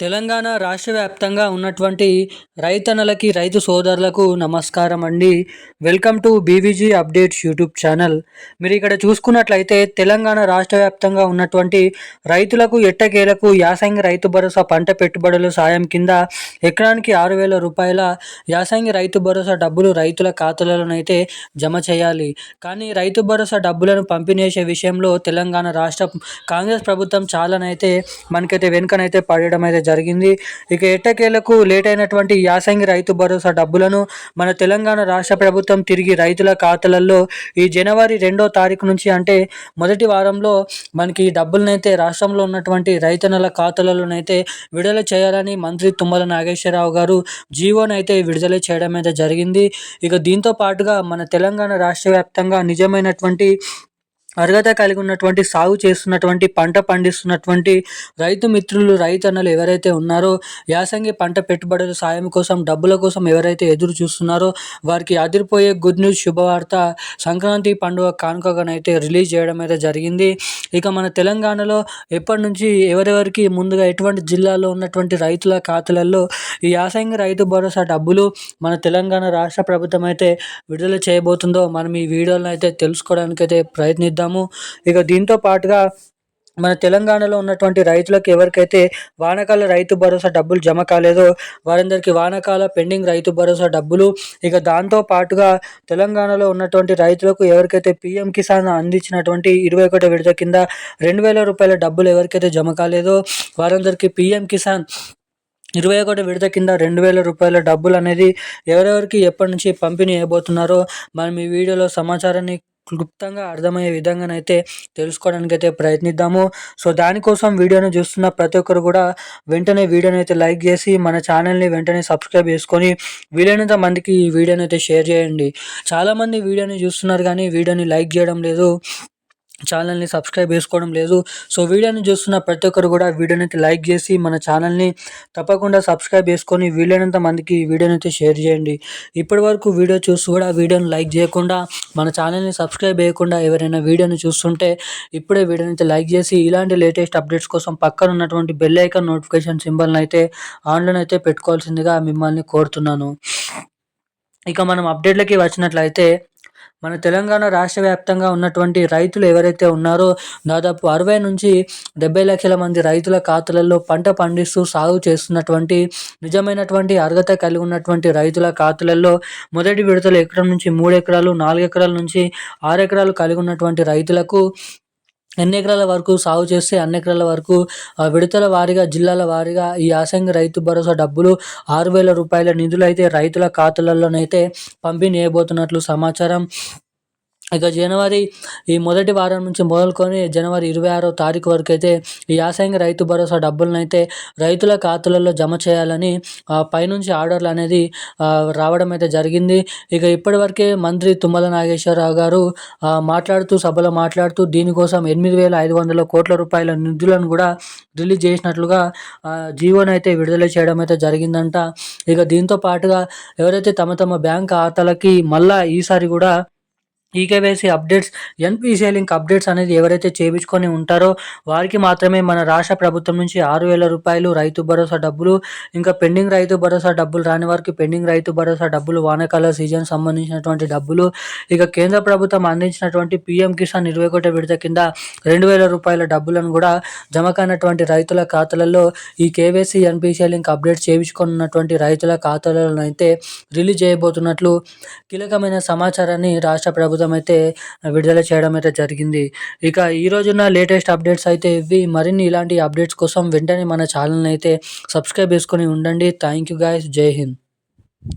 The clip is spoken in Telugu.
తెలంగాణ రాష్ట్ర వ్యాప్తంగా ఉన్నటువంటి రైతన్నలకి రైతు సోదరులకు నమస్కారం అండి. Welcome to BVG updates YouTube channel. మీరు ఇక్కడ చూసుకున్నట్లయితే తెలంగాణ రాష్ట్ర వ్యాప్తంగా ఉన్నటువంటి రైతులకు ఎట్టకేలకు యాసంగి రైతు భరోసా పంట పెట్టుబడుల సాయం కింద ఎకరానికి ఆరు వేల రూపాయల యాసంగి రైతు భరోసా డబ్బులు రైతుల ఖాతాలలోనైతే జమ చేయాలి. కానీ రైతు భరోసా డబ్బులను పంపిణీసే విషయంలో తెలంగాణ రాష్ట్ర కాంగ్రెస్ ప్రభుత్వం చాలానైతే మనకైతే వెనుకనైతే పడడం అయితే జరిగింది. ఇక ఎట్టకేలకు లేట్ అయినటువంటి యాసంగి రైతు భరోసా డబ్బులను మన తెలంగాణ రాష్ట్ర ప్రభుత్వం తిరిగి రైతుల ఖాతాలలో ఈ జనవరి రెండో తారీఖు నుంచి అంటే మొదటి వారంలో మనకి ఈ డబ్బులనైతే రాష్ట్రంలో ఉన్నటువంటి రైతన్నల ఖాతాలలోనైతే విడుదల చేయాలని మంత్రి తుమ్మల నాగేశ్వరరావు గారు జీవోనైతే విడుదల చేయడం అయితే జరిగింది. ఇక దీంతో పాటుగా మన తెలంగాణ రాష్ట్ర వ్యాప్తంగా నిజమైనటువంటి అర్హత కలిగి ఉన్నటువంటి సాగు చేస్తున్నటువంటి పంట పండిస్తున్నటువంటి రైతు మిత్రులు రైతన్నలు ఎవరైతే ఉన్నారో యాసంగి పంట పెట్టుబడుల సాయం కోసం డబ్బుల కోసం ఎవరైతే ఎదురు చూస్తున్నారో వారికి అదిరిపోయే గుడ్ న్యూస్ శుభవార్త సంక్రాంతి పండుగ కానుకగానైతే రిలీజ్ చేయడం అయితే జరిగింది. ఇక మన తెలంగాణలో ఎప్పటి నుంచి ఎవరెవరికి ముందుగా ఎటువంటి జిల్లాలో ఉన్నటువంటి రైతుల ఖాతాలలో ఈ యాసంగి రైతు భరోసా డబ్బులు మన తెలంగాణ రాష్ట్ర ప్రభుత్వం అయితే విడుదల చేయబోతుందో మనం ఈ వీడియోలను అయితే తెలుసుకోవడానికి అయితే ప్రయత్నిద్దాం. చూస్తాము. ఇక దీంతో పాటుగా మన తెలంగాణలో ఉన్నటువంటి రైతులకు ఎవరికైతే వానకాల రైతు భరోసా డబ్బులు జమ కాలేదో వారందరికీ వానకాల పెండింగ్ రైతు భరోసా డబ్బులు. ఇక దాంతో పాటుగా తెలంగాణలో ఉన్నటువంటి రైతులకు ఎవరికైతే పిఎం కిసాన్ అందించినటువంటి ఇరవై ఒకటి విడత కింద రెండు వేల రూపాయల డబ్బులు ఎవరికైతే జమ కాలేదో వారందరికీ పిఎం కిసాన్ ఇరవై ఒకటి విడత కింద రెండు వేల రూపాయల డబ్బులు అనేది ఎవరెవరికి ఎప్పటి నుంచి పంపిణీ చేయబోతున్నారో మనం ఈ వీడియోలో సమాచారాన్ని క్లుప్తంగా అర్థమయ్యే విధంగానైతే తెలుసుకోవడానికి అయితే ప్రయత్నిద్దాము. సో దానికోసం వీడియోని చూస్తున్న ప్రతి ఒక్కరు కూడా వెంటనే వీడియోని అయితే లైక్ చేసి మన ఛానల్ని వెంటనే సబ్స్క్రైబ్ చేసుకొని వీలైనంత మందికి ఈ వీడియోని అయితే షేర్ చేయండి. చాలామంది వీడియోని చూస్తున్నారు కానీ వీడియోని లైక్ చేయడం లేదు. ఛానల్ని సబ్స్క్రైబ్ చేసుకోవడం లేదు. సో వీడియోని చూస్తున్న ప్రతి ఒక్కరు కూడా వీడియోని అయితే లైక్ చేసి మన ఛానల్ని తప్పకుండా సబ్స్క్రైబ్ చేసుకొని వీలైనంత మందికి ఈ వీడియోని అయితే షేర్ చేయండి. ఇప్పటి వరకు వీడియో చూసి కూడా వీడియోని లైక్ చేయకుండా మన ఛానల్ని సబ్స్క్రైబ్ చేయకుండా ఎవరైనా వీడియోని చూస్తుంటే ఇప్పుడే వీడియోని అయితే లైక్ చేసి ఇలాంటి లేటెస్ట్ అప్డేట్స్ కోసం పక్కన ఉన్నటువంటి బెల్ ఐకాన్ నోటిఫికేషన్ సింబల్ని అయితే ఆన్లైన్ అయితే పెట్టుకోవాల్సిందిగా మిమ్మల్ని కోరుతున్నాను. ఇక మనం అప్డేట్లకి వచ్చినట్లయితే మన తెలంగాణ రాష్ట్ర వ్యాప్తంగా ఉన్నటువంటి రైతులు ఎవరైతే ఉన్నారో దాదాపు అరవై నుంచి డెబ్బై లక్షల మంది రైతుల ఖాతాలలో పంట పండిస్తూ సాగు చేస్తున్నటువంటి నిజమైనటువంటి అర్హత కలిగి ఉన్నటువంటి రైతుల ఖాతాలలో మొదటి విడతలు ఎకరం నుంచి మూడు ఎకరాలు నాలుగు ఎకరాల నుంచి ఆరు ఎకరాలు కలిగి ఉన్నటువంటి రైతులకు ఎన్ని ఎకరాల వరకు సాగు చేస్తే అన్ని ఎకరాల వరకు విడతల వారీగా జిల్లాల వారీగా ఈ యాసంగి రైతు భరోసా డబ్బులు ఆరు వేల రూపాయల నిధులు అయితే రైతుల ఖాతాలలోనైతే పంపిణీ చేయబోతున్నట్లు సమాచారం. ఇక జనవరి ఈ మొదటి వారం నుంచి మొదలుకొని జనవరి ఇరవై ఆరో తారీఖు వరకు అయితే ఈ యాసంగి రైతు భరోసా డబ్బులను అయితే రైతుల ఖాతాలలో జమ చేయాలని పైనుంచి ఆర్డర్లు అనేది రావడం అయితే జరిగింది. ఇక ఇప్పటివరకే మంత్రి తుమ్మల నాగేశ్వరరావు గారు మాట్లాడుతూ సభలో మాట్లాడుతూ దీనికోసం ఎనిమిది వేల ఐదు వందల కోట్ల రూపాయల నిధులను కూడా రిలీజ్ చేసినట్లుగా జీవోని అయితే విడుదల చేయడం అయితే జరిగిందంట. ఇక దీంతో పాటుగా ఎవరైతే తమ తమ బ్యాంక్ ఖాతాలకి మళ్ళా ఈసారి కూడా eKYC updates NPCI link updates అనేది ఎవరైతే చేయించుకొని ఉంటారో వారికి మాత్రమే మన రాష్ట్ర ప్రభుత్వం నుంచి ఆరు వేల రూపాయలు రైతు భరోసా డబ్బులు ఇంకా పెండింగ్ రైతు భరోసా డబ్బులు రాని వారికి పెండింగ్ రైతు భరోసా డబ్బులు వానకాల సీజన్ సంబంధించినటువంటి డబ్బులు ఇక కేంద్ర ప్రభుత్వం అందించినటువంటి పీఎం కిసాన్ ఇరవై ఒకటి విడత కింద రెండు వేల రూపాయల డబ్బులను కూడా జమ కానటువంటి రైతుల ఖాతాలలో e KYC NPCI link update చేయించుకున్నటువంటి రైతుల ఖాతాలను అయితే రిలీజ్ చేయబోతున్నట్లు కీలకమైన సమాచారాన్ని రాష్ట్ర ప్రభుత్వం కోసం అయితే విడుదల చేయడం అయితే జరిగింది. ఇక ఈ రోజున లేటెస్ట్ అప్డేట్స్ అయితే ఇవి. మరిన్ని ఇలాంటి అప్డేట్స్ కోసం వెంటనే మన ఛానల్ని అయితే సబ్స్క్రైబ్ చేసుకొని ఉండండి. Thank you guys. Jai Hind.